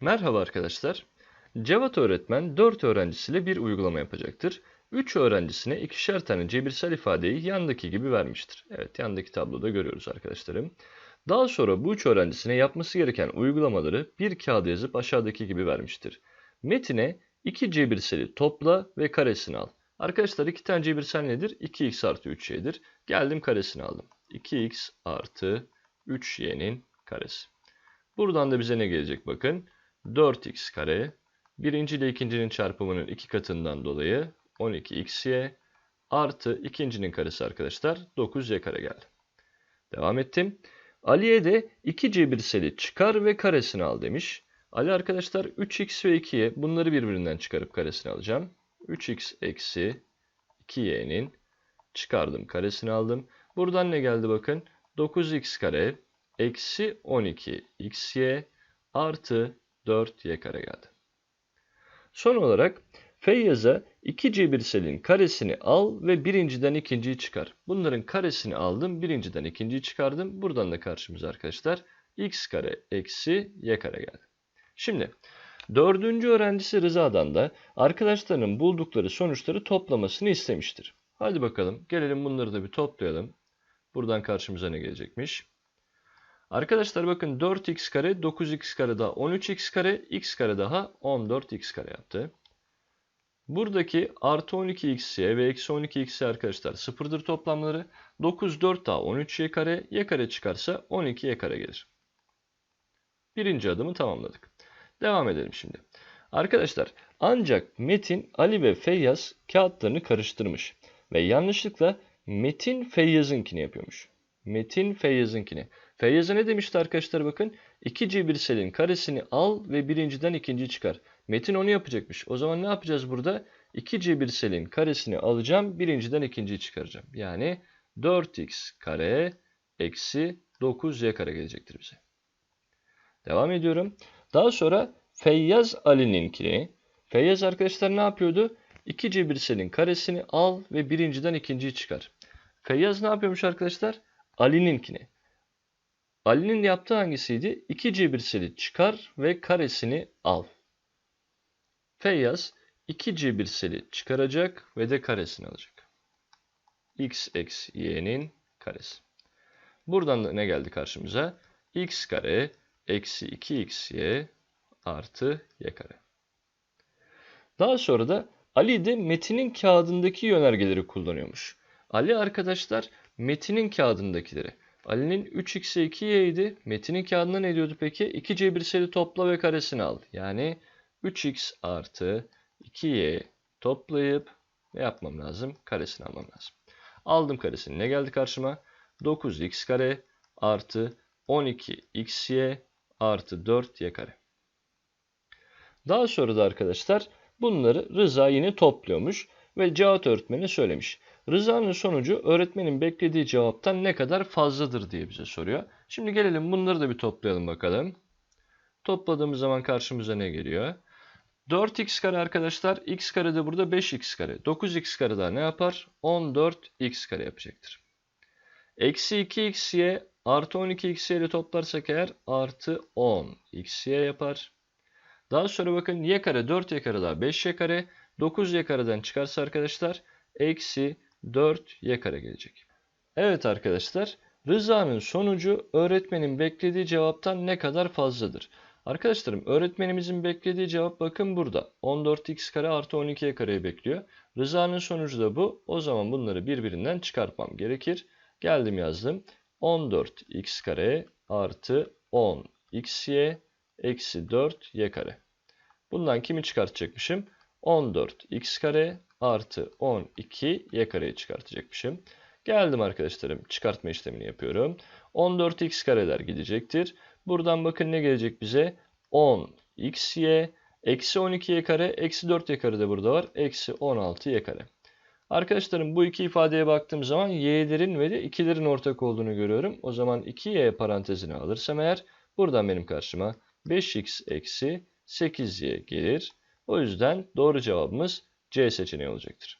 Merhaba arkadaşlar. Cevat öğretmen 4 öğrencisiyle bir uygulama yapacaktır. 3 öğrencisine ikişer tane cebirsel ifadeyi yandaki gibi vermiştir. Evet yandaki tabloda görüyoruz arkadaşlarım. Daha sonra bu 3 öğrencisine yapması gereken uygulamaları bir kağıda yazıp aşağıdaki gibi vermiştir. Metine 2 cebirseli topla ve karesini al. Arkadaşlar 2 tane cebirsel nedir? 2x artı 3y'dir. Geldim karesini aldım. 2x artı 3y'nin karesi. Buradan da bize ne gelecek bakın. 4x kare. Birinci ile ikincinin çarpımının iki katından dolayı 12xy artı ikincinin karesi arkadaşlar 9y kare geldi. Devam ettim. Ali'ye de 2 cebirseli çıkar ve karesini al demiş. Ali arkadaşlar 3x ve 2y bunları birbirinden çıkarıp karesini alacağım. 3x eksi 2y'nin çıkardım karesini aldım. Buradan ne geldi bakın. 9x kare eksi 12xy artı 4y kare geldi. Son olarak Feyyaz'a 2 cebirselin karesini al ve birinciden ikinciyi çıkar. Bunların karesini aldım, birinciden ikinciyi çıkardım. Buradan da karşımıza arkadaşlar x kare eksi y kare geldi. Şimdi dördüncü öğrencisi Rıza'dan da arkadaşlarının buldukları sonuçları toplamasını istemiştir. Hadi bakalım gelelim bunları da bir toplayalım. Buradan karşımıza ne gelecekmiş? Arkadaşlar bakın 4x kare 9x kare daha 13x kare x kare daha 14x kare yaptı. Buradaki artı 12xy ve eksi 12xy arkadaşlar sıfırdır toplamları. 9 4 daha 13y kare y kare çıkarsa 12y kare gelir. Birinci adımı tamamladık. Devam edelim şimdi. Arkadaşlar ancak Metin, Ali ve Feyyaz kağıtlarını karıştırmış. Ve yanlışlıkla Metin Feyyaz'ınkini yapıyormuş. Metin Feyyaz'ınkini. Feyyaz'a ne demişti arkadaşlar bakın. 2 cebirselin karesini al ve birinciden ikinciyi çıkar. Metin onu yapacakmış. O zaman ne yapacağız burada? 2 cebirselin karesini alacağım. Birinciden ikinciyi çıkaracağım. Yani 4x kare eksi 9y kare gelecektir bize. Devam ediyorum. Daha sonra Feyyaz Ali'ninkini. Feyyaz arkadaşlar ne yapıyordu? 2 cebirselin karesini al ve birinciden ikinciyi çıkar. Feyyaz ne yapıyormuş arkadaşlar? Ali'ninkini. Ali'nin yaptığı hangisiydi? 2 cebirseli çıkar ve karesini al. Feyyaz 2 cebirseli çıkaracak ve de karesini alacak. x eksi y'nin karesi. Buradan da ne geldi karşımıza? x kare eksi 2xy artı y kare. Daha sonra da Ali de Metin'in kağıdındaki yönergeleri kullanıyormuş. Ali arkadaşlar Metin'in kağıdındakileri. Ali'nin 3x'e 2y idi. Metin'in kağıdında ne diyordu peki? 2 cebirseli topla ve karesini al. Yani 3x artı 2y toplayıp ne yapmam lazım? Karesini almam lazım. Aldım karesini. Ne geldi karşıma? 9x kare artı 12xy artı 4y kare. Daha sonra da arkadaşlar bunları Rıza yine topluyormuş ve Cevat öğretmeni söylemiş. Rıza'nın sonucu öğretmenin beklediği cevaptan ne kadar fazladır diye bize soruyor. Şimdi gelelim bunları da bir toplayalım bakalım. Topladığımız zaman karşımıza ne geliyor? 4x kare arkadaşlar. x kare de burada 5x kare. 9x kare daha ne yapar? 14x kare yapacaktır. Eksi 2xy artı 12xy ile toplarsak eğer artı 10xy yapar. Daha sonra bakın y kare 4y kare daha 5y kare. 9y kareden çıkarsa arkadaşlar eksi 4y kare gelecek. Evet arkadaşlar Rıza'nın sonucu öğretmenin beklediği cevaptan ne kadar fazladır? Arkadaşlarım öğretmenimizin beklediği cevap bakın burada. 14x kare artı 12y kareyi bekliyor. Rıza'nın sonucu da bu. O zaman bunları birbirinden çıkartmam gerekir. Geldim yazdım. 14x kare artı 10xy eksi 4y kare. Bundan kimi çıkartacakmışım? 14x kare artı 12 y kareyi çıkartacakmışım. Geldim arkadaşlarım çıkartma işlemini yapıyorum. 14x kareler gidecektir. Buradan bakın ne gelecek bize? 10xy eksi 12y kare eksi 4y kare de burada var. Eksi 16y kare. Arkadaşlarım bu iki ifadeye baktığım zaman y'lerin ve de 2'lerin ortak olduğunu görüyorum. O zaman 2y parantezine alırsam eğer buradan benim karşıma 5x eksi 8y gelir. O yüzden doğru cevabımız C seçeneği olacaktır.